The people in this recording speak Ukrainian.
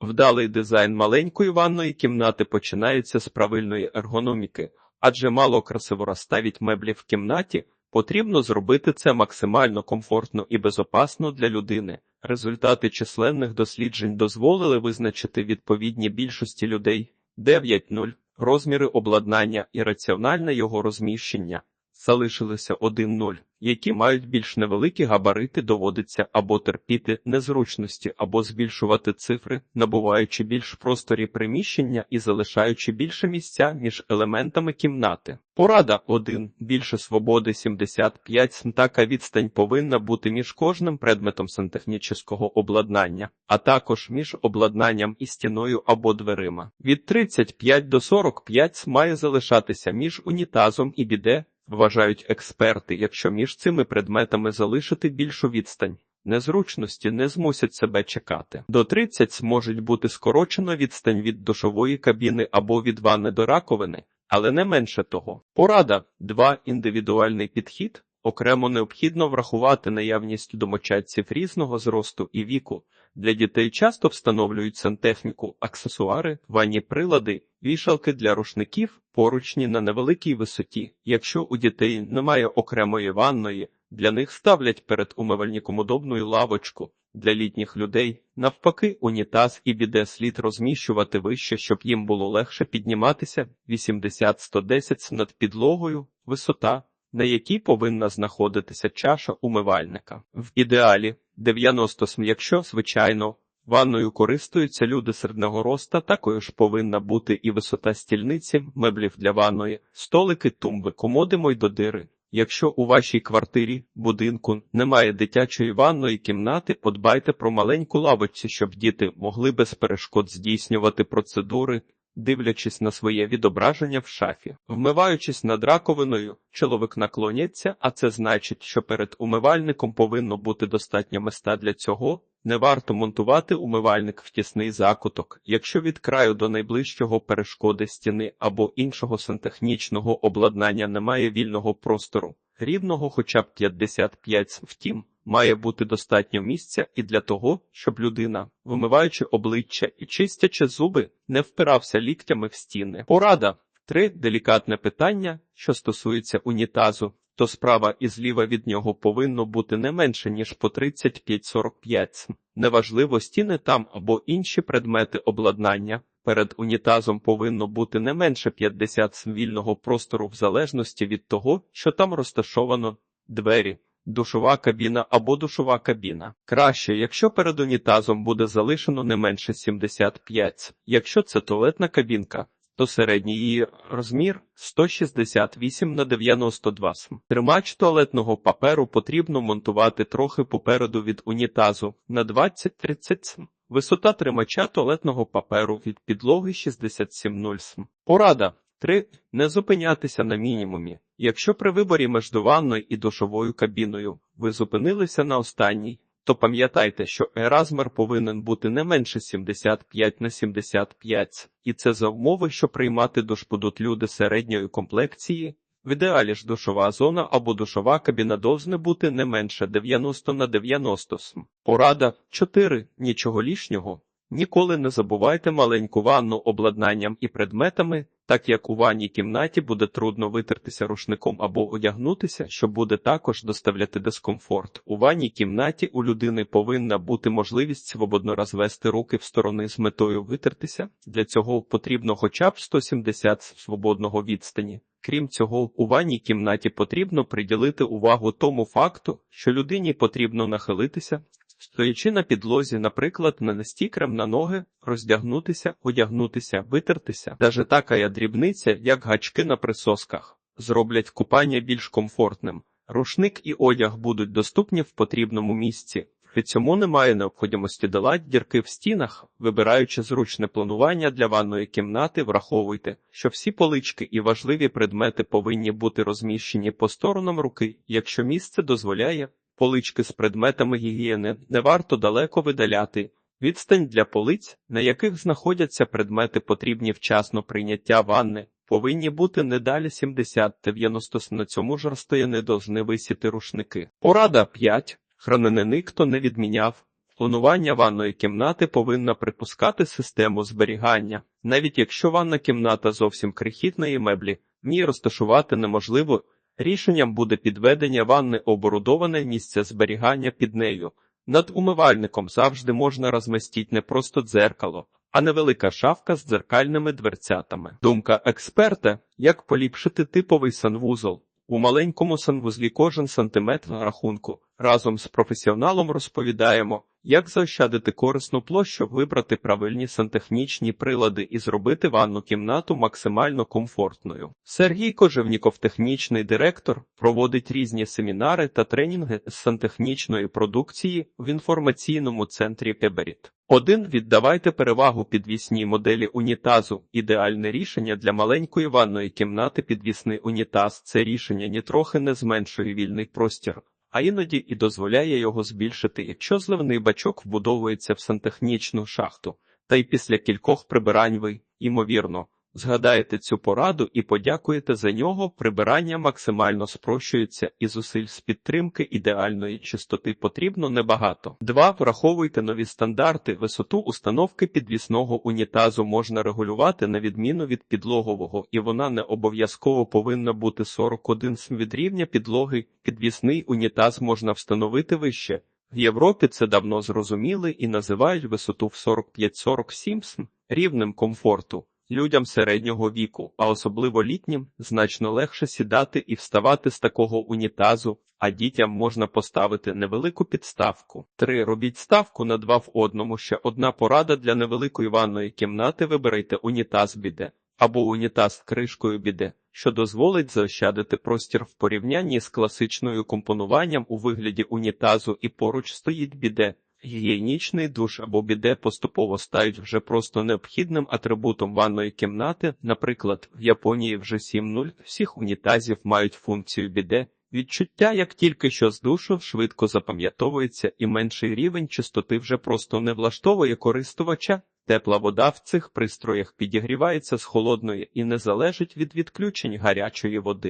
Вдалий дизайн маленької ванної кімнати починається з правильної ергономіки, адже мало красиво розставить меблі в кімнаті, потрібно зробити це максимально комфортно і безопасно для людини. Результати численних досліджень дозволили визначити відповідні більшості людей 9.0 розміри обладнання і раціональне його розміщення. Залишилися 1.0, які мають більш невеликі габарити, доводиться або терпіти незручності, або збільшувати цифри, набуваючи більш просторі приміщення і залишаючи більше місця між елементами кімнати. Порада 1. Більше свободи 75 см. Така відстань повинна бути між кожним предметом сантехнічного обладнання, а також між обладнанням і стіною або дверима. Від 35 до 45 см має залишатися між унітазом і біде, вважають експерти, якщо між цими предметами залишити більшу відстань. Незручності не змусять себе чекати. До 30 можуть бути скорочено відстань від душової кабіни або від ванни до раковини, але не менше того. Порада 2. Індивідуальний підхід. Окремо необхідно врахувати наявність домочадців різного зросту і віку. Для дітей часто встановлюють сантехніку, аксесуари, ванні прилади, вішалки для рушників, поручні на невеликій висоті. Якщо у дітей немає окремої ванної, для них ставлять перед умивальником удобну лавочку. Для літніх людей, навпаки, унітаз і біде слід розміщувати вище, щоб їм було легше підніматися 80-110 над підлогою, висота, на якій повинна знаходитися чаша умивальника. В ідеалі 90 см, якщо, звичайно, ванною користуються люди середнього роста, також повинна бути і висота стільниці, меблів для ванної, столики, тумби, комоди мойдодири. Якщо у вашій квартирі, будинку немає дитячої ванної кімнати, подбайте про маленьку лавочці, щоб діти могли без перешкод здійснювати процедури, дивлячись на своє відображення в шафі. Вмиваючись над раковиною, чоловік наклоняться, а це значить, що перед умивальником повинно бути достатньо места для цього. Не варто монтувати умивальник в тісний закуток, якщо від краю до найближчого перешкоди стіни або іншого сантехнічного обладнання немає вільного простору, рівного хоча б 55 см. Втім, має бути достатньо місця і для того, щоб людина, вимиваючи обличчя і чистячи зуби, не впирався ліктями в стіни. Порада 3. Делікатне питання, що стосується унітазу то справа і зліва від нього повинно бути не менше, ніж по 35-45 см. Неважливо, стіни там або інші предмети обладнання. Перед унітазом повинно бути не менше 50 см вільного простору в залежності від того, що там розташовано двері, душова кабіна або душова кабіна. Краще, якщо перед унітазом буде залишено не менше 75. Якщо це туалетна кабінка, то середній її розмір 168 на 92 см. Тримач туалетного паперу потрібно монтувати трохи попереду від унітазу на 20-30 см. Висота тримача туалетного паперу від підлоги 67,0 см. Порада 3. Не зупинятися на мінімумі. Якщо при виборі між ванною і душовою кабіною ви зупинилися на останній, то пам'ятайте, що еразмер повинен бути не менше 75 на 75, і це за умови, що приймати душ будуть люди середньої комплекції. В ідеалі ж душова зона або душова кабіна должне бути не менше 90 на 90 см. Порада 4. Нічого лишнього. Ніколи не забувайте маленьку ванну обладнанням і предметами, так як у ванній кімнаті буде трудно витертися рушником або одягнутися, що буде також доставляти дискомфорт. У ванній кімнаті у людини повинна бути можливість свободно розвести руки в сторони з метою витертися. Для цього потрібно хоча б 170 свободного відстані. Крім цього, у ванній кімнаті потрібно приділити увагу тому факту, що людині потрібно нахилитися, Стоячи на підлозі, наприклад, нанести крем на ноги, роздягнутися, одягнутися, витертися, даже така дрібниця, як гачки на присосках, зроблять купання більш комфортним. Рушник і одяг будуть доступні в потрібному місці. При цьому немає необхідності долати дірки в стінах, вибираючи зручне планування для ванної кімнати, враховуйте, що всі полички і важливі предмети повинні бути розміщені по сторонам руки, якщо місце дозволяє. Полички з предметами гігієни не варто далеко видаляти. Відстань для полиць, на яких знаходяться предмети, потрібні вчасно прийняття ванни, повинні бути не далі 70-90 на цьому ж розстоянні должны висіти рушники. Порада 5. Хранини ніхто не відміняв. Планування ванної кімнати повинна припускати систему зберігання. Навіть якщо ванна кімната зовсім крихітна і меблі, в ній розташувати неможливо, рішенням буде підведення ванни оборудоване місце зберігання під нею. Над умивальником завжди можна розмістити не просто дзеркало, а невелика шафка з дзеркальними дверцятами. Думка експерта, як поліпшити типовий санвузол. У маленькому санвузлі кожен сантиметр на рахунку. Разом з професіоналом розповідаємо, як заощадити корисну площу, вибрати правильні сантехнічні прилади і зробити ванну кімнату максимально комфортною. Сергій Кожевніков, технічний директор, проводить різні семінари та тренінги з сантехнічної продукції в інформаційному центрі Еберіт. Один віддавайте перевагу підвісній моделі унітазу. Ідеальне рішення для маленької ванної кімнати підвісний унітаз. Це рішення нітрохи не зменшує вільний простір, а іноді і дозволяє його збільшити, якщо зливний бачок вбудовується в сантехнічну шахту. Та й після кількох прибирань ви, ймовірно, згадаєте цю пораду і подякуєте за нього. Прибирання максимально спрощується і зусиль з підтримки ідеальної чистоти потрібно небагато. 2. Враховуйте нові стандарти. Висоту установки підвісного унітазу можна регулювати на відміну від підлогового, і вона не обов'язково повинна бути 41 см від рівня підлоги. Підвісний унітаз можна встановити вище. В Європі це давно зрозуміли і називають висоту в 45-47 см рівнем комфорту. Людям середнього віку, а особливо літнім, значно легше сідати і вставати з такого унітазу, а дітям можна поставити невелику підставку. 3. Робіть ставку на два в одному. Ще одна порада для невеликої ванної кімнати. Вибирайте унітаз біде або унітаз з кришкою біде, що дозволить заощадити простір в порівнянні з класичною компонуванням у вигляді унітазу і поруч стоїть біде. Гігієнічний душ або біде поступово стають вже просто необхідним атрибутом ванної кімнати. Наприклад, в Японії вже 7.0 всіх унітазів мають функцію біде. Відчуття, як тільки що з душу, швидко запам'ятовується, і менший рівень чистоти вже просто не влаштовує користувача. Тепла вода в цих пристроях підігрівається з холодної і не залежить від відключень гарячої води.